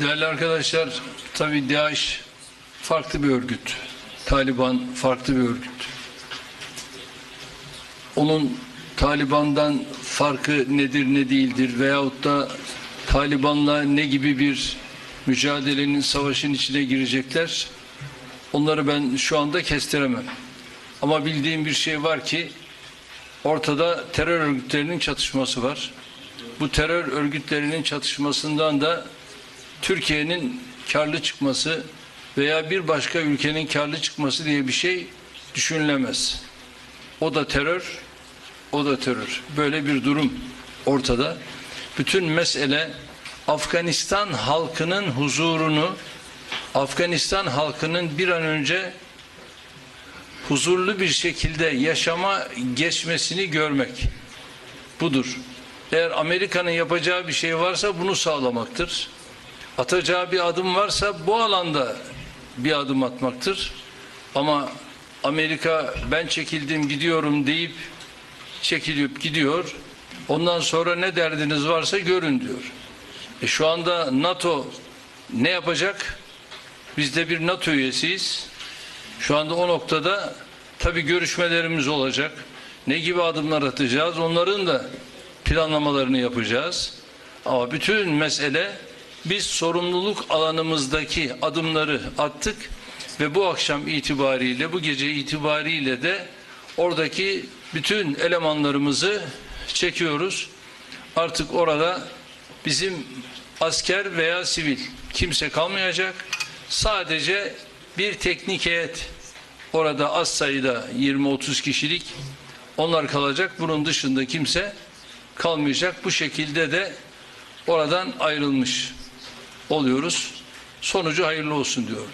Değerli arkadaşlar, tabii DAEŞ farklı bir örgüt. Taliban farklı bir örgüt. Onun Taliban'dan farkı nedir ne değildir veyahut da Taliban'la ne gibi bir mücadelenin, savaşın içine girecekler onları ben şu anda kestiremem. Ama bildiğim bir şey var ki ortada terör örgütlerinin çatışması var. Bu terör örgütlerinin çatışmasından da Türkiye'nin karlı çıkması veya bir başka ülkenin karlı çıkması diye bir şey düşünülemez. O da terör, o da terör. Böyle bir durum ortada. Bütün mesele Afganistan halkının huzurunu, Afganistan halkının bir an önce huzurlu bir şekilde yaşama geçmesini görmek. Budur. Eğer Amerika'nın yapacağı bir şey varsa bunu sağlamaktır. Atacağı bir adım varsa bu alanda bir adım atmaktır. Ama Amerika ben çekildim gidiyorum deyip çekilip gidiyor. Ondan sonra ne derdiniz varsa görün diyor. E şu anda NATO ne yapacak? Biz de bir NATO üyesiyiz. Şu anda o noktada tabii görüşmelerimiz olacak. Ne gibi adımlar atacağız? Onların da planlamalarını yapacağız. Ama bütün mesele biz sorumluluk alanımızdaki adımları attık ve bu akşam itibariyle, bu gece itibariyle de oradaki bütün elemanlarımızı çekiyoruz. Artık orada bizim asker veya sivil kimse kalmayacak. Sadece bir teknik heyet orada az sayıda 20-30 kişilik onlar kalacak. Bunun dışında kimse kalmayacak. Bu şekilde de oradan ayrılmış oluyoruz. Sonucu hayırlı olsun diyorum.